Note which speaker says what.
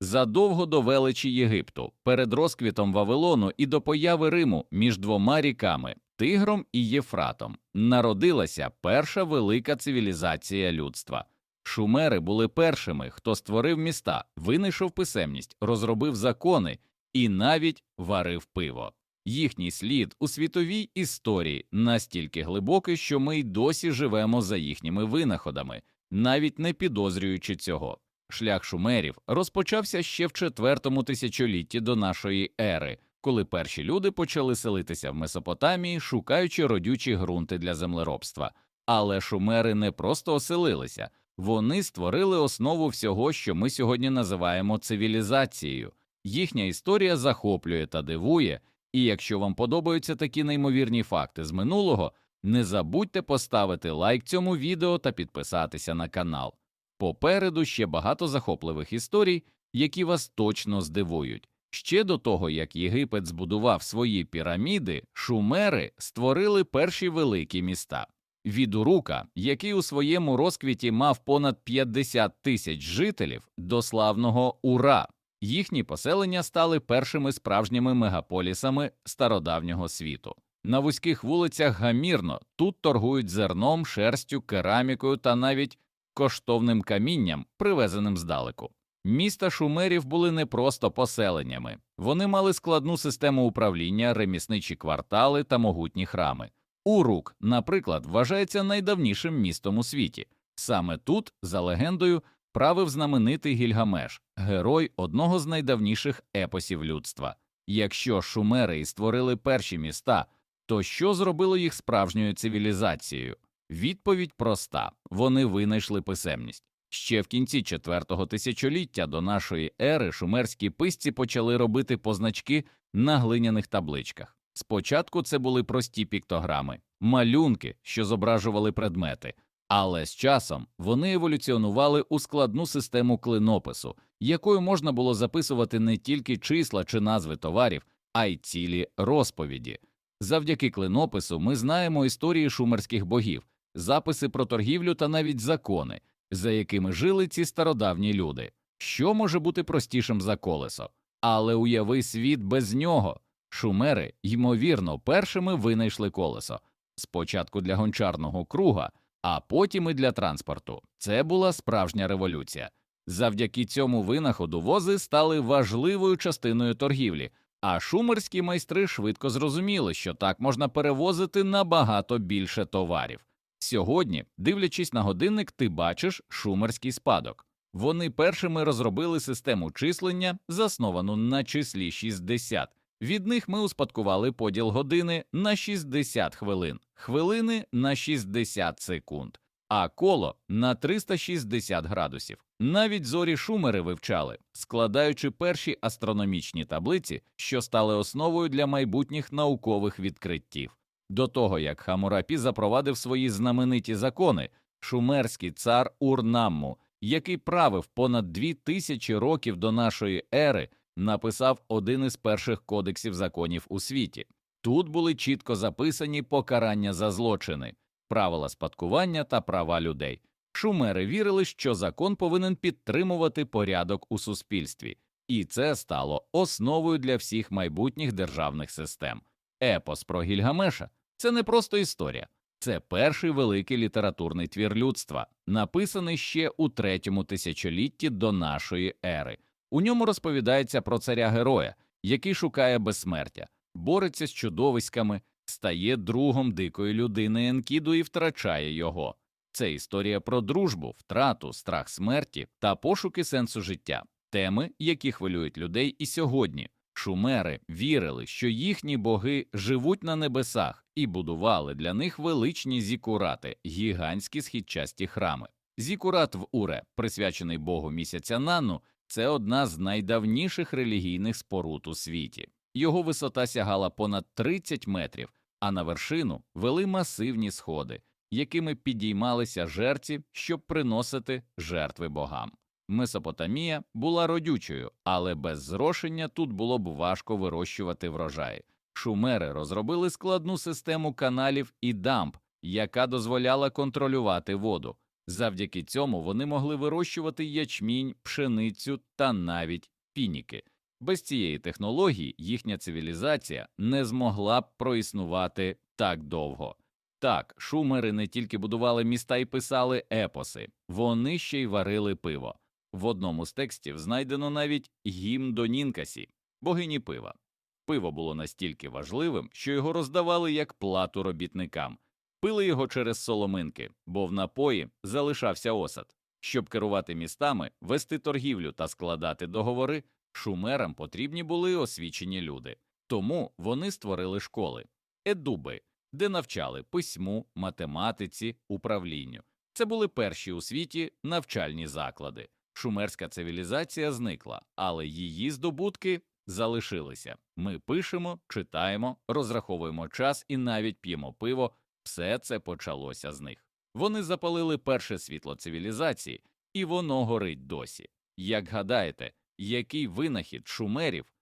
Speaker 1: Задовго до величі Єгипту, перед розквітом Вавилону і до появи Риму між двома ріками Тигром і Єфратом народилася перша велика цивілізація людства. Шумери були першими, хто створив міста, винайшов писемність, розробив закони і навіть варив пиво. Їхній слід у світовій історії настільки глибокий, що ми й досі живемо за їхніми винаходами, навіть не підозрюючи цього. Шлях шумерів розпочався ще в четвертому тисячолітті до нашої ери, коли перші люди почали селитися в Месопотамії, шукаючи родючі ґрунти для землеробства. Але шумери не просто оселилися, вони створили основу всього, що ми сьогодні називаємо цивілізацією. Їхня історія захоплює та дивує, і якщо вам подобаються такі неймовірні факти з минулого, не забудьте поставити лайк цьому відео та підписатися на канал. Попереду ще багато захопливих історій, які вас точно здивують. Ще до того, як Єгипет збудував свої піраміди, шумери створили перші великі міста. Від Урука, який у своєму розквіті мав понад 50 тисяч жителів, до славного Ура. Їхні поселення стали першими справжніми мегаполісами стародавнього світу. На вузьких вулицях гамірно тут торгують зерном, шерстю, керамікою та навіть коштовним камінням, привезеним здалеку. Міста шумерів були не просто поселеннями, вони мали складну систему управління, ремісничі квартали та могутні храми. Урук, наприклад, вважається найдавнішим містом у світі. Саме тут, за легендою, правив знаменитий Гільгамеш, герой одного з найдавніших епосів людства. Якщо шумери і створили перші міста, то що зробило їх справжньою цивілізацією? Відповідь проста вони винайшли писемність. Ще в кінці четвертого тисячоліття до нашої ери шумерські писці почали робити позначки на глиняних табличках. Спочатку це були прості піктограми, малюнки, що зображували предмети, але з часом вони еволюціонували у складну систему клинопису, якою можна було записувати не тільки числа чи назви товарів, а й цілі розповіді. Завдяки клинопису ми знаємо історії шумерських богів, записи про торгівлю та навіть закони, за якими жили ці стародавні люди. Що може бути простішим за колесо? Але уяви світ без нього. Шумери, ймовірно, першими винайшли колесо спочатку для гончарного круга, а потім і для транспорту. Це була справжня революція. Завдяки цьому винаходу вози стали важливою частиною торгівлі, а шумерські майстри швидко зрозуміли, що так можна перевозити набагато більше товарів. Сьогодні, дивлячись на годинник, ти бачиш шумерський спадок. Вони першими розробили систему числення, засновану на числі 60. Від них ми успадкували поділ години на 60 хвилин, хвилини на 60 секунд, а коло на 360 градусів. Навіть зорі шумери вивчали, складаючи перші астрономічні таблиці, що стали основою для майбутніх наукових відкриттів. До того як Хамурапі запровадив свої знамениті закони, шумерський цар Урнамму, який правив понад дві тисячі років до нашої ери, написав один із перших кодексів законів у світі. Тут були чітко записані покарання за злочини, правила спадкування та права людей. Шумери вірили, що закон повинен підтримувати порядок у суспільстві, і це стало основою для всіх майбутніх державних систем. Епос про Гільгамеша це не просто історія, це перший великий літературний твір людства, написаний ще у третьому тисячолітті до нашої ери. У ньому розповідається про царя героя, який шукає безсмертя, бореться з чудовиськами, стає другом дикої людини Енкіду і втрачає його. Це історія про дружбу, втрату, страх смерті та пошуки сенсу життя, теми, які хвилюють людей і сьогодні. Шумери вірили, що їхні боги живуть на небесах і будували для них величні зікурати, гігантські східчасті храми. Зікурат в Уре, присвячений богу місяця Нану, це одна з найдавніших релігійних споруд у світі. Його висота сягала понад 30 метрів, а на вершину вели масивні сходи, якими підіймалися жерці, щоб приносити жертви богам. Месопотамія була родючою, але без зрошення тут було б важко вирощувати врожаї. Шумери розробили складну систему каналів і дамб, яка дозволяла контролювати воду. Завдяки цьому вони могли вирощувати ячмінь, пшеницю та навіть пініки. Без цієї технології їхня цивілізація не змогла б проіснувати так довго. Так, шумери не тільки будували міста і писали епоси, вони ще й варили пиво. В одному з текстів знайдено навіть гімн до Нінкасі, богині пива. Пиво було настільки важливим, що його роздавали як плату робітникам, пили його через соломинки, бо в напої залишався осад. Щоб керувати містами, вести торгівлю та складати договори, шумерам потрібні були освічені люди. Тому вони створили школи едуби, де навчали письму, математиці, управлінню. Це були перші у світі навчальні заклади. Шумерська цивілізація зникла, але її здобутки залишилися. Ми пишемо, читаємо, розраховуємо час і навіть п'ємо пиво. Все це почалося з них. Вони запалили перше світло цивілізації, і воно горить досі. Як гадаєте, який винахід шумерів